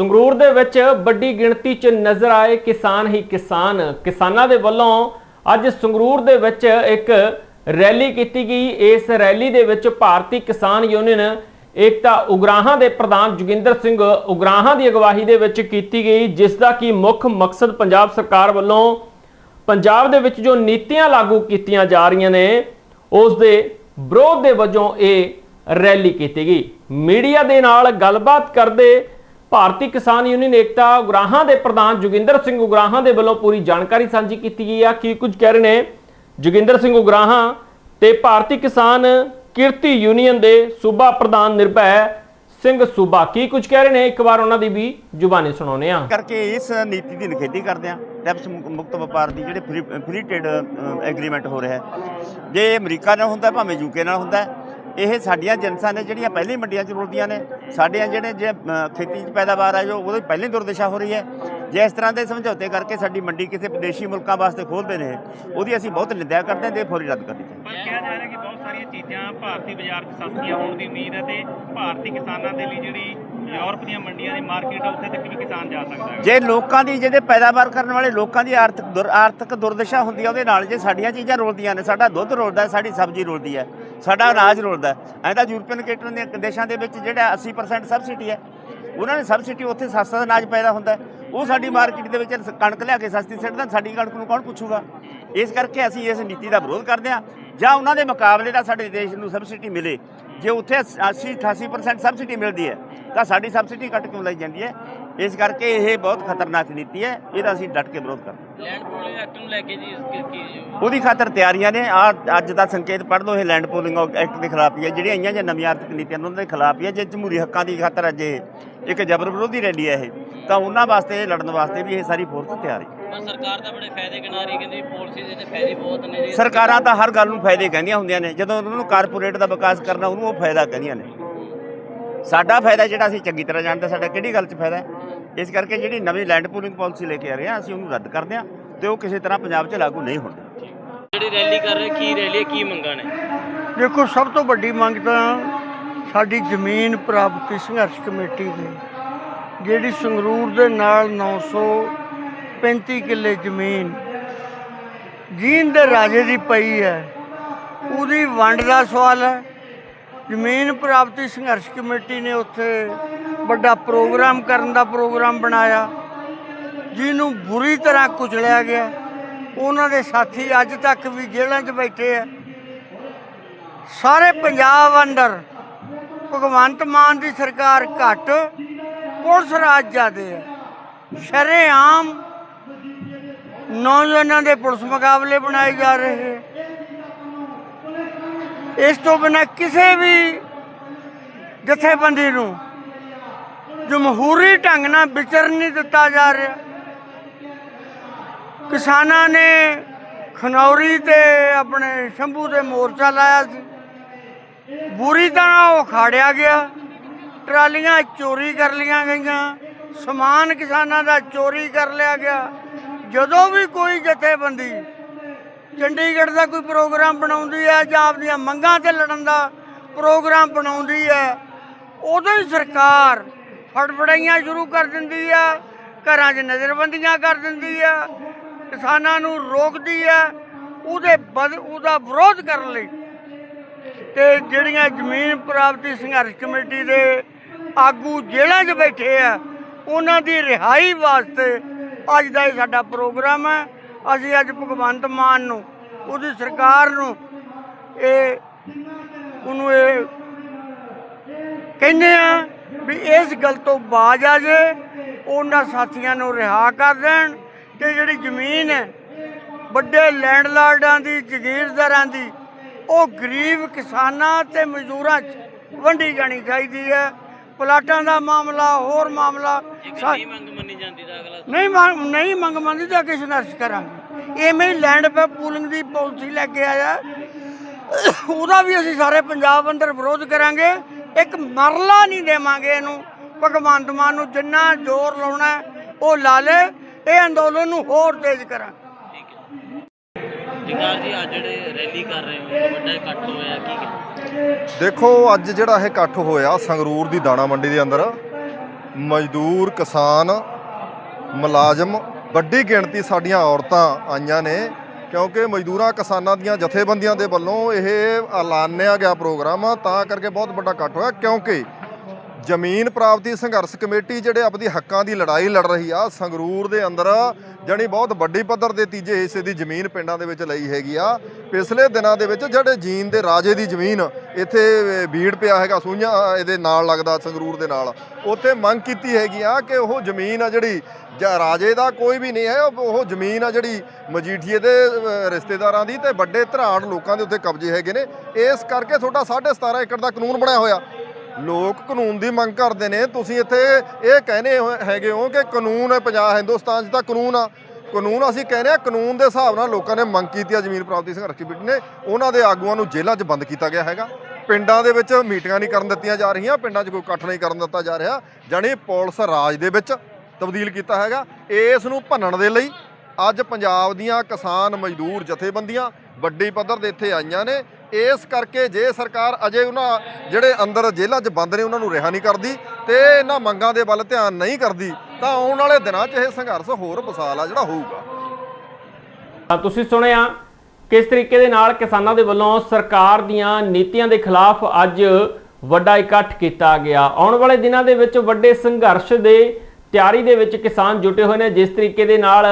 ਸੰਗਰੂਰ ਦੇ ਵਿੱਚ ਵੱਡੀ ਗਿਣਤੀ 'ਚ ਨਜ਼ਰ ਆਏ ਕਿਸਾਨ ਹੀ ਕਿਸਾਨ। ਕਿਸਾਨਾਂ ਦੇ ਵੱਲੋਂ ਅੱਜ ਸੰਗਰੂਰ ਦੇ ਵਿੱਚ ਇੱਕ ਰੈਲੀ ਕੀਤੀ ਗਈ। ਇਸ ਰੈਲੀ ਦੇ ਵਿੱਚ ਭਾਰਤੀ ਕਿਸਾਨ ਯੂਨੀਅਨ ਏਕਤਾ ਉਗਰਾਹਾਂ ਦੇ ਪ੍ਰਧਾਨ ਜੋਗਿੰਦਰ ਸਿੰਘ ਉਗਰਾਹਾਂ ਦੀ ਅਗਵਾਈ ਦੇ ਵਿੱਚ ਕੀਤੀ ਗਈ, ਜਿਸ ਦਾ ਕੀ ਮੁੱਖ ਮਕਸਦ ਪੰਜਾਬ ਸਰਕਾਰ ਵੱਲੋਂ ਪੰਜਾਬ ਦੇ ਵਿੱਚ ਜੋ ਨੀਤੀਆਂ ਲਾਗੂ ਕੀਤੀਆਂ ਜਾ ਰਹੀਆਂ ਨੇ, ਉਸ ਦੇ ਵਿਰੋਧ ਦੇ ਵਜੋਂ ਇਹ ਰੈਲੀ ਕੀਤੀ ਗਈ। ਮੀਡੀਆ ਦੇ ਨਾਲ ਗੱਲਬਾਤ ਕਰਦੇ ਭਾਰਤੀ ਕਿਸਾਨ ਯੂਨੀਅਨ ਏਕਤਾ ਉਗਰਾਹਾਂ ਦੇ ਪ੍ਰਧਾਨ ਜੋਗਿੰਦਰ ਸਿੰਘ ਉਗਰਾਹਾਂ ਦੇ ਵੱਲੋਂ ਪੂਰੀ ਜਾਣਕਾਰੀ ਸਾਂਝੀ ਕੀਤੀ ਗਈ ਆ। ਕੀ ਕੁਝ ਕਹਿ ਰਹੇ ਨੇ? ਜੋਗਿੰਦਰ ਸਿੰਘ ਉਗਰਾਹਾਂ ਤੇ ਭਾਰਤੀ ਕਿਸਾਨ ਕਿਰਤੀ ਯੂਨੀਅਨ ਦੇ ਸੂਬਾ ਪ੍ਰਧਾਨ ਨਿਰਭੈ ਸਿੰਘ ਸੂਬਾ। ਕੀ ਕੁਝ ਕਹਿ ਰਹੇ ਨੇ? ਇੱਕ ਵਾਰ ਉਹਨਾਂ ਦੀ ਵੀ ਜ਼ੁਬਾਨੀ ਸੁਣਾਉਂਦੇ ਆ ਕਰਕੇ ਇਸ ਨੀਤੀ ਦੀ ਨਿਖੇਧੀ ਕਰਦੇ ਆ ਟੈਕਸ ਮੁਕਤ ਵਪਾਰ ਦੀ ਜਿਹੜੇ ਫ੍ਰੀ ਟ੍ਰੇਡ ਐਗਰੀਮੈਂਟ ਹੋ ਰਿਹਾ ਜੇ ਅਮਰੀਕਾ ਨਾਲ ਹੁੰਦਾ, ਭਾਵੇਂ ਯੂਕੇ ਨਾਲ ਹੁੰਦਾ ਇਹ ਸਾਡੀਆਂ ਏਜੰਸਾਂ ਨੇ ਜਿਹੜੀਆਂ ਪਹਿਲੇ ਮੰਡੀਆਂ 'ਚ ਰੁਲਦੀਆਂ ਨੇ ਸਾਡੀਆਂ ਜਿਹੜੇ ਜੇ ਖੇਤੀ 'ਚ ਪੈਦਾਵਾਰ ਹੈ ਜੋ ਉਹਦੀ ਪਹਿਲੇ ਦੁਰਦਸ਼ਾ ਹੋ ਰਹੀ ਹੈ। ਜੇ ਇਸ ਤਰ੍ਹਾਂ ਦੇ ਸਮਝੌਤੇ ਕਰਕੇ ਸਾਡੀ ਮੰਡੀ ਕਿਸੇ ਵਿਦੇਸ਼ੀ ਮੁਲਕਾਂ ਵਾਸਤੇ ਖੋਲ੍ਹਦੇ ਨੇ ਉਹਦੀ ਅਸੀਂ ਬਹੁਤ ਨਿੰਦਿਆ ਕਰਦੇ ਹਾਂ ਤੇ ਫੌਰੀ ਰੱਦ ਕਰਨੀ ਚਾਹੀਦੀ ਪਰ ਕਿਹਾ ਜਾ ਰਿਹਾ ਕਿ ਬਹੁਤ ਸਾਰੀਆਂ ਚੀਜ਼ਾਂ ਭਾਰਤੀ ਬਾਜ਼ਾਰ 'ਚ ਸਸਤੀਆਂ ਹੋਣ ਦੀ ਉਮੀਦ ਹੈ ਤੇ ਭਾਰਤੀ ਕਿਸਾਨਾਂ ਦੇ ਲਈ ਜਿਹੜੀ ਯੂਰਪ ਦੀਆਂ ਮੰਡੀਆਂ ਦੀ ਮਾਰਕੀਟ ਹੈ ਉੱਥੇ ਤੱਕ ਵੀ ਕਿਸਾਨ ਜਾ ਸਕਦਾ ਹੈ। ਜੇ ਲੋਕਾਂ ਦੀ ਜਿਹੜੇ ਪੈਦਾਵਾਰ ਕਰਨ ਵਾਲੇ ਲੋਕਾਂ ਦੀ ਆਰਥਿਕ ਦੁਰ ਆਰਥਿਕ ਦੁਰਦਸ਼ਾ ਹੁੰਦੀ ਹੈ ਉਹਦੇ ਨਾਲ ਜੇ ਸਾਡੀਆਂ ਚੀਜ਼ਾਂ ਰੁਲਦੀਆਂ ਨੇ ਸਾਡਾ ਦੁੱਧ ਰੁਲਦਾ ਹੈ ਸਾਡੀ ਸਬਜ਼ੀ ਰੁਲਦੀ ਹੈ ਸਾਡਾ ਅਨਾਜ ਰੁਲਦਾ ਐਂ ਤਾਂ ਯੂਰਪੀਅਨ ਕੰਟਰੀਆਂ ਦੇ ਦੇਸ਼ਾਂ ਦੇ ਵਿੱਚ ਜਿਹੜਾ 80% ਸਬਸਿਡੀ ਹੈ, ਉਹਨਾਂ ਨੇ ਸਬਸਿਡੀ ਉੱਥੇ ਸਸਤਾ ਅਨਾਜ ਪੈਦਾ ਹੁੰਦਾ ਉਹ ਸਾਡੀ ਮਾਰਕੀਟ ਦੇ ਵਿੱਚ ਕਣਕ ਲਿਆ ਕੇ ਸਸਤੀ ਸਿੱਟਦਾ, ਸਾਡੀ ਕਣਕ ਨੂੰ ਕੌਣ ਪੁੱਛੂਗਾ? ਇਸ ਕਰਕੇ ਅਸੀਂ ਇਸ ਨੀਤੀ ਦਾ ਵਿਰੋਧ ਕਰਦੇ ਹਾਂ। ਜਾਂ ਉਹਨਾਂ ਦੇ ਮੁਕਾਬਲੇ ਦਾ ਸਾਡੇ ਦੇਸ਼ ਨੂੰ ਸਬਸਿਡੀ ਮਿਲੇ। ਜੇ ਉੱਥੇ 80 88% ਸਬਸਿਡੀ ਮਿਲਦੀ ਹੈ ਤਾਂ ਸਾਡੀ ਸਬਸਿਡੀ ਕੱਟ ਕਿਉਂ ਲਈ ਜਾਂਦੀ ਹੈ? ਇਸ ਕਰਕੇ ਇਹ ਬਹੁਤ ਖਤਰਨਾਕ ਨੀਤੀ ਹੈ ਇਹਦਾ ਅਸੀਂ ਡਟ ਕੇ ਵਿਰੋਧ ਕਰਦੇ ਲੈਂਡ ਪੂਲਿੰਗ ਐਕਟ ਨੂੰ ਲੈ ਕੇ ਜੀ। ਉਹਦੀ ਖਾਤਰ ਤਿਆਰੀਆਂ ਨੇ ਆ ਅੱਜ ਦਾ ਸੰਕੇਤ ਪੜ੍ਹ ਲਓ ਇਹ ਲੈਂਡ ਪੂਲਿੰਗ ਐਕਟ ਦੇ ਖਿਲਾਫ ਹੀ ਹੈ ਜਿਹੜੀਆਂ ਆਈਆਂ ਜੇ ਨਵੀਆਂ ਆਰਥਿਕ ਨੀਤੀਆਂ ਉਹਨਾਂ ਦੇ ਖਿਲਾਫ ਹੀ ਹੈ ਜੇ ਜਮਹੂਰੀ ਹੱਕਾਂ ਦੀ ਖਾਤਰ ਅੱਜ ਇਹ ਇੱਕ ਜਬਰ ਵਿਰੋਧੀ ਰੈਲੀ ਹੈ ਇਹ ਤਾਂ ਉਹਨਾਂ ਵਾਸਤੇ ਲੜਨ ਵਾਸਤੇ ਵੀ ਇਹ ਸਾਰੀ ਫੋਰਸ ਤਿਆਰ ਹੈ। ਸਰਕਾਰ ਤਾਂ ਬੜੇ ਫਾਇਦੇ ਗਿਣਾ ਰਹੀ ਕਹਿੰਦੀ ਪਾਲਿਸੀ ਦੇ ਤੇ ਫਾਇਦੇ ਬਹੁਤ ਨੇ ਜੀ। ਸਰਕਾਰਾਂ ਤਾਂ ਹਰ ਗੱਲ ਨੂੰ ਫਾਇਦੇ ਕਹਿੰਦੀਆਂ ਹੁੰਦੀਆਂ ਨੇ। ਜਦੋਂ ਉਹਨਾਂ ਨੂੰ ਕਾਰਪੋਰੇਟ ਦਾ ਵਿਕਾਸ ਕਰਨਾ ਉਹਨੂੰ ਉਹ ਫਾਇਦਾ ਕਹਿੰਦੀਆਂ ਨੇ। ਸਾਡਾ ਫਾਇਦਾ ਜਿਹੜਾ ਅਸੀਂ ਚੰਗੀ ਤਰ੍ਹਾਂ ਜਾਣਦੇ ਸਾਡਾ ਕਿਹੜੀ ਗੱਲ 'ਚ ਫਾਇਦਾ ਹੈ? ਇਸ ਕਰਕੇ ਜਿਹੜੀ ਨਵੀਂ ਲੈਂਡ ਪੂਲਿੰਗ ਪਾਲਿਸੀ ਲੈ ਕੇ ਆ ਰਹੇ ਹਾਂ ਅਸੀਂ ਉਹਨੂੰ ਰੱਦ ਕਰਦੇ ਹਾਂ ਤੇ ਉਹ ਕਿਸੇ ਤਰ੍ਹਾਂ ਪੰਜਾਬ 'ਚ ਲਾਗੂ ਨਹੀਂ ਹੁੰਦੀ। ਜਿਹੜੀ ਰੈਲੀ ਕਰ ਰਹੇ ਕੀ ਰੈਲੀ ਕੀ ਮੰਗਾਂ ਨੇ? ਦੇਖੋ ਸਭ ਤੋਂ ਵੱਡੀ ਮੰਗ ਤਾਂ ਸਾਡੀ ਜ਼ਮੀਨ ਪ੍ਰਾਪਤੀ ਸੰਘਰਸ਼ ਕਮੇਟੀ ਦੀ। ਜਿਹੜੀ ਸੰਗਰੂਰ ਦੇ ਨਾਲ 935 ਕਿੱਲੇ ਜ਼ਮੀਨ। ਜੀਨ ਦੇ ਰਾਜੇ ਦੀ ਪਈ ਹੈ। ਉਹਦੀ ਵੰਡ ਦਾ ਸਵਾਲ ਹੈ। ਜ਼ਮੀਨ ਪ੍ਰਾਪਤੀ ਸੰਘਰਸ਼ ਕਮੇਟੀ ਨੇ ਉੱਥੇ ਵੱਡਾ ਪ੍ਰੋਗਰਾਮ ਕਰਨ ਦਾ ਪ੍ਰੋਗਰਾਮ ਬਣਾਇਆ। ਜਿਹਨੂੰ ਬੁਰੀ ਤਰ੍ਹਾਂ ਕੁਚਲਿਆ ਗਿਆ। ਉਹਨਾਂ ਦੇ ਸਾਥੀ ਅੱਜ ਤੱਕ ਵੀ ਜੇਲ੍ਹਾਂ 'ਚ ਬੈਠੇ ਆ। ਸਾਰੇ ਪੰਜਾਬ ਅੰਦਰ ਭਗਵੰਤ ਮਾਨ ਦੀ ਸਰਕਾਰ ਘੱਟ, ਪੁਲਿਸ ਰਾਜ ਜ਼ਿਆਦੇ ਹੈ ਸ਼ਰੇਆਮ ਨੌਜਵਾਨਾਂ ਦੇ ਪੁਲਿਸ ਮੁਕਾਬਲੇ ਬਣਾਏ ਜਾ ਰਹੇ ਇਸ ਤੋਂ ਬਿਨਾਂ ਕਿਸੇ ਵੀ ਜਥੇਬੰਦੀ ਨੂੰ ਜਮਹੂਰੀ ਢੰਗ ਨਾਲ ਵਿਚਰਨ ਨਹੀਂ ਦਿੱਤਾ ਜਾ ਰਿਹਾ। ਕਿਸਾਨਾਂ ਨੇ ਖਨੌਰੀ ਤੇ ਆਪਣੇ ਸ਼ੰਭੂ ਤੇ ਮੋਰਚਾ ਲਾਇਆ ਸੀ। ਬੁਰੀ ਤਰ੍ਹਾਂ ਉਹ ਖਾੜਿਆ ਗਿਆ। ਟਰਾਲੀਆਂ ਚੋਰੀ ਕਰ ਲੀਆਂ ਗਈਆਂ। ਸਮਾਨ ਕਿਸਾਨਾਂ ਦਾ ਚੋਰੀ ਕਰ ਲਿਆ ਗਿਆ। ਜਦੋਂ ਵੀ ਕੋਈ ਜਥੇਬੰਦੀ ਚੰਡੀਗੜ੍ਹ ਦਾ ਕੋਈ ਪ੍ਰੋਗਰਾਮ ਬਣਾਉਂਦੀ ਹੈ ਜਾਂ ਆਪਣੀਆਂ ਮੰਗਾਂ ਤੇ ਲੜਨ ਦਾ ਪ੍ਰੋਗਰਾਮ ਬਣਾਉਂਦੀ ਹੈ, ਉਦੋਂ ਹੀ ਸਰਕਾਰ ਫੜਫੜਾਈਆਂ ਸ਼ੁਰੂ ਕਰ ਦਿੰਦੀ ਹੈ, ਘਰਾਂ 'ਚ ਨਜ਼ਰਬੰਦੀਆਂ ਕਰ ਦਿੰਦੀ ਹੈ, ਕਿਸਾਨਾਂ ਨੂੰ ਰੋਕਦੀ ਹੈ, ਉਹਦੇ ਬਦ, ਉਹਦਾ ਵਿਰੋਧ ਕਰਨ ਲਈ। ਤੇ ਜਿਹੜੀਆਂ ਜ਼ਮੀਨ ਪ੍ਰਾਪਤੀ ਸੰਘਰਸ਼ ਕਮੇਟੀ ਦੇ ਆਗੂ ਜੇਲ੍ਹਾਂ 'ਚ ਬੈਠੇ ਆ, ਉਹਨਾਂ ਦੀ ਰਿਹਾਈ ਵਾਸਤੇ ਅੱਜ ਦਾ ਇਹ ਸਾਡਾ ਪ੍ਰੋਗਰਾਮ ਹੈ। ਅਸੀਂ ਅੱਜ ਭਗਵੰਤ ਮਾਨ ਨੂੰ, ਉਹਦੀ ਸਰਕਾਰ ਨੂੰ ਇਹ, ਉਹਨੂੰ ਇਹ ਕਹਿੰਦੇ ਆ ਵੀ ਇਸ ਗੱਲ ਤੋਂ ਬਾਜ ਆ ਜੇ ਉਹਨਾਂ ਸਾਥੀਆਂ ਨੂੰ ਰਿਹਾ ਕਰ ਦੇਣ ਤੇ ਜਿਹੜੀ ਜ਼ਮੀਨ ਹੈ, ਵੱਡੇ ਲੈਂਡਲਾਰਡਾਂ ਦੀ, ਜ਼ਗੀਰਦਾਰਾਂ ਦੀ, ਉਹ ਗਰੀਬ ਕਿਸਾਨਾਂ ਤੇ ਮਜ਼ਦੂਰਾਂ 'ਚ ਵੰਡੀ ਜਾਣੀ ਚਾਹੀਦੀ ਹੈ। ਪਲਾਟਾਂ ਦਾ ਮਾਮਲਾ ਹੋਰ ਮਾਮਲਾ ਸਾ- ਮੰਗ ਮੰਨੀ ਜਾਂਦੀ ਤਾਂ ਅਗਲਾ ਨਹੀਂ ਮੰਗ ਨਹੀਂ ਮੰਗ ਮੰਨਦੀ ਤਾਂ ਅੱਗੇ ਸੰਘਰਸ਼ ਕਰਾਂਗੇ। ਐਵੇਂ ਹੀ ਲੈਂਡ ਪੇ ਪੂਲਿੰਗ ਦੀ ਪਾਲਿਸੀ ਲੈ ਕੇ ਆਇਆ। ਉਹਦਾ ਵੀ ਅਸੀਂ ਸਾਰੇ ਪੰਜਾਬ ਅੰਦਰ ਵਿਰੋਧ ਕਰਾਂਗੇ। ਇੱਕ ਮਰਲਾ ਨਹੀਂ ਦੇਵਾਂਗੇ ਇਹਨੂੰ। ਭਗਵੰਤ ਮਾਨ ਨੂੰ ਜਿੰਨਾ ਜ਼ੋਰ ਲਾਉਣਾ ਹੈ, ਉਹ ਲਾ ਲੇ। ਇਹ ਅੰਦੋਲਨ ਨੂੰ ਹੋਰ ਤੇਜ਼ ਕਰਾਂਗੇ। ਜਗਾਰ ਜੀ, ਅੱਜ ਜਿਹੜੇ ਰੈਲੀ ਕਰ ਰਹੇ ਹੋ, ਵੱਡਾ ਇਕੱਠ ਹੋਇਆ, ਕੀ ਦੇਖੋ, ਅੱਜ ਜਿਹੜਾ ਇਹ ਇਕੱਠ ਹੋਇਆ, ਸੰਗਰੂਰ ਦੀ ਦਾਣਾ ਮੰਡੀ ਦੇ ਅੰਦਰ, ਮਜ਼ਦੂਰ, ਕਿਸਾਨ, ਮੁਲਾਜ਼ਮ, ਵੱਡੀ ਗਿਣਤੀ ਸਾਡੀਆਂ ਔਰਤਾਂ ਆਈਆਂ ਨੇ, ਕਿਉਂਕਿ ਮਜ਼ਦੂਰਾਂ, ਕਿਸਾਨਾਂ ਦੀਆਂ ਜਥੇਬੰਦੀਆਂ ਦੇ ਵੱਲੋਂ ਇਹ ਐਲਾਨਿਆ ਗਿਆ ਪ੍ਰੋਗਰਾਮ, ਤਾਂ ਕਰਕੇ ਬਹੁਤ ਵੱਡਾ ਇਕੱਠ ਹੋਇਆ, ਕਿਉਂਕਿ ਜ਼ਮੀਨ ਪ੍ਰਾਪਤੀ ਸੰਘਰਸ਼ ਕਮੇਟੀ ਜਿਹੜੇ ਆਪਣੀ ਹੱਕਾਂ ਦੀ ਲੜਾਈ ਲੜ ਰਹੀ ਆ, ਸੰਗਰੂਰ ਦੇ ਅੰਦਰ ਜਾਣੀ ਬਹੁਤ ਵੱਡੀ ਪੱਧਰ ਦੇ ਤੀਜੇ ਹਿੱਸੇ ਦੀ ਜ਼ਮੀਨ ਪਿੰਡਾਂ ਦੇ ਵਿੱਚ ਲਈ ਹੈਗੀ ਆ। ਪਿਛਲੇ ਦਿਨਾਂ ਦੇ ਵਿੱਚ ਜਿਹੜੇ ਜੀਨ ਦੇ ਰਾਜੇ ਦੀ ਜ਼ਮੀਨ ਇੱਥੇ ਬੀੜ ਪਿਆ ਹੈਗਾ, ਸੂਈਆਂ ਇਹਦੇ ਨਾਲ ਲੱਗਦਾ, ਸੰਗਰੂਰ ਦੇ ਨਾਲ। ਉੱਥੇ ਮੰਗ ਕੀਤੀ ਹੈਗੀ ਆ ਕਿ ਉਹ ਜ਼ਮੀਨ ਆ ਜਿਹੜੀ ਜਾਂ, ਰਾਜੇ ਦਾ ਕੋਈ ਵੀ ਨਹੀਂ ਹੈ, ਉਹ ਜ਼ਮੀਨ ਆ ਜਿਹੜੀ ਮਜੀਠੀਏ ਦੇ ਰਿਸ਼ਤੇਦਾਰਾਂ ਦੀ ਤੇ ਵੱਡੇ ਧਰਾੜ ਲੋਕਾਂ ਦੇ ਉੱਤੇ ਕਬਜ਼ੇ ਹੈਗੇ ਨੇ। ਇਸ ਕਰਕੇ ਤੁਹਾਡਾ 17.5 ਏਕੜ ਦਾ ਕਾਨੂੰਨ ਬਣਿਆ ਹੋਇਆ। ਲੋਕ ਕਾਨੂੰਨ ਦੀ ਮੰਗ ਕਰਦੇ ਨੇ। ਤੁਸੀਂ ਇੱਥੇ ਇਹ ਕਹਿੰਦੇ ਹੋ- ਹੈਗੇ ਹੋ ਕਿ ਕਾਨੂੰਨ ਹੈ ਪੰਜਾਬ, ਹਿੰਦੁਸਤਾਨ 'ਚ ਤਾਂ ਕਾਨੂੰਨ ਆ। ਕਾਨੂੰਨ ਅਸੀਂ ਕਹਿੰਦੇ ਆ ਕਾਨੂੰਨ ਦੇ ਹਿਸਾਬ ਨਾਲ ਲੋਕਾਂ ਨੇ ਮੰਗ ਕੀਤੀ ਆ, ਜ਼ਮੀਨ ਪ੍ਰਾਪਤੀ ਸੰਘਰਸ਼ ਕਮੇਟੀ ਨੇ। ਉਹਨਾਂ ਦੇ ਆਗੂਆਂ ਨੂੰ ਜੇਲ੍ਹਾਂ 'ਚ ਬੰਦ ਕੀਤਾ ਗਿਆ ਹੈਗਾ। ਪਿੰਡਾਂ ਦੇ ਵਿੱਚ ਮੀਟਿੰਗਾਂ ਨਹੀਂ ਕਰਨ ਦਿੱਤੀਆਂ ਜਾ ਰਹੀਆਂ। ਪਿੰਡਾਂ 'ਚ ਕੋਈ ਇਕੱਠ ਨਹੀਂ ਕਰਨ ਦਿੱਤਾ ਜਾ ਰਿਹਾ। ਜਾਣੀ ਪੁਲਿਸ ਰਾਜ ਦੇ ਵਿੱਚ ਤਬਦੀਲ ਕੀਤਾ ਹੈਗਾ। ਇਸ ਨੂੰ ਭੰਨਣ ਦੇ ਲਈ ਅੱਜ ਪੰਜਾਬ ਦੀਆਂ ਕਿਸਾਨ ਮਜ਼ਦੂਰ ਜਥੇਬੰਦੀਆਂ ਵੱਡੀ ਪੱਧਰ ਦੇ ਇੱਥੇ ਆਈਆਂ ਨੇ। ਇਸ ਕਰਕੇ ਜੇ ਸਰਕਾਰ ਅਜੇ ਉਹਨਾਂ ਜਿਹੜੇ ਅੰਦਰ ਜੇਲ੍ਹਾਂ 'ਚ ਬੰਦ ਨੇ, ਉਹਨਾਂ ਨੂੰ ਰਿਹਾ ਨਹੀਂ ਕਰਦੀ ਤੇ ਇਹਨਾਂ ਮੰਗਾਂ ਦੇ ਵੱਲ ਧਿਆਨ ਨਹੀਂ ਕਰਦੀ, ਤਾਂ ਆਉਣ ਵਾਲੇ ਦਿਨਾਂ 'ਚ ਇਹ ਸੰਘਰਸ਼ ਹੋਰ ਵਿਸਾਲ ਆ ਜਿਹੜਾ ਹੋਊਗਾ। ਤਾਂ ਤੁਸੀਂ ਸੁਣਿਆ ਕਿਸ ਤਰੀਕੇ ਦੇ ਨਾਲ ਕਿਸਾਨਾਂ ਦੇ ਵੱਲੋਂ ਸਰਕਾਰ ਦੀਆਂ ਨੀਤੀਆਂ ਦੇ ਖਿਲਾਫ ਅੱਜ ਵੱਡਾ ਇਕੱਠ ਕੀਤਾ ਗਿਆ। ਆਉਣ ਵਾਲੇ ਦਿਨਾਂ ਦੇ ਵਿੱਚ ਵੱਡੇ ਸੰਘਰਸ਼ ਦੇ ਤਿਆਰੀ ਦੇ ਵਿੱਚ ਕਿਸਾਨ ਜੁਟੇ ਹੋਏ ਨੇ, ਜਿਸ ਤਰੀਕੇ ਦੇ ਨਾਲ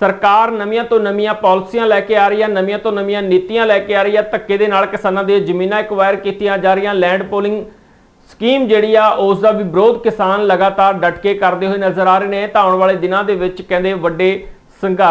ਸਰਕਾਰ ਨਵੀਆਂ ਤੋਂ ਨਵੀਆਂ ਪਾਲਿਸੀਆਂ ਲੈ ਕੇ ਆ ਰਹੀ ਹੈ, ਨਵੀਆਂ ਤੋਂ ਨਵੀਆਂ ਨੀਤੀਆਂ ਲੈ ਕੇ ਆ ਰਹੀ ਹੈ। ਧੱਕੇ ਦੇ ਨਾਲ ਕਿਸਾਨਾਂ ਦੀਆਂ ਜ਼ਮੀਨਾਂ ਐਕਵਾਇਰ ਕੀਤੀਆਂ ਜਾ ਰਹੀਆਂ। ਲੈਂਡ ਪੋਲਿੰਗ ਸਕੀਮ ਜਿਹੜੀ ਆ, ਉਸ ਦਾ ਵੀ ਵਿਰੋਧ ਕਿਸਾਨ ਲਗਾਤਾਰ ਡਟ ਕੇ ਕਰਦੇ ਹੋਏ ਨਜ਼ਰ ਆ ਰਹੇ ਨੇ। ਤਾਂ ਆਉਣ ਵਾਲੇ ਦਿਨਾਂ ਦੇ ਵਿੱਚ ਕਹਿੰਦੇ ਵੱਡੇ ਸੰਘਰਸ਼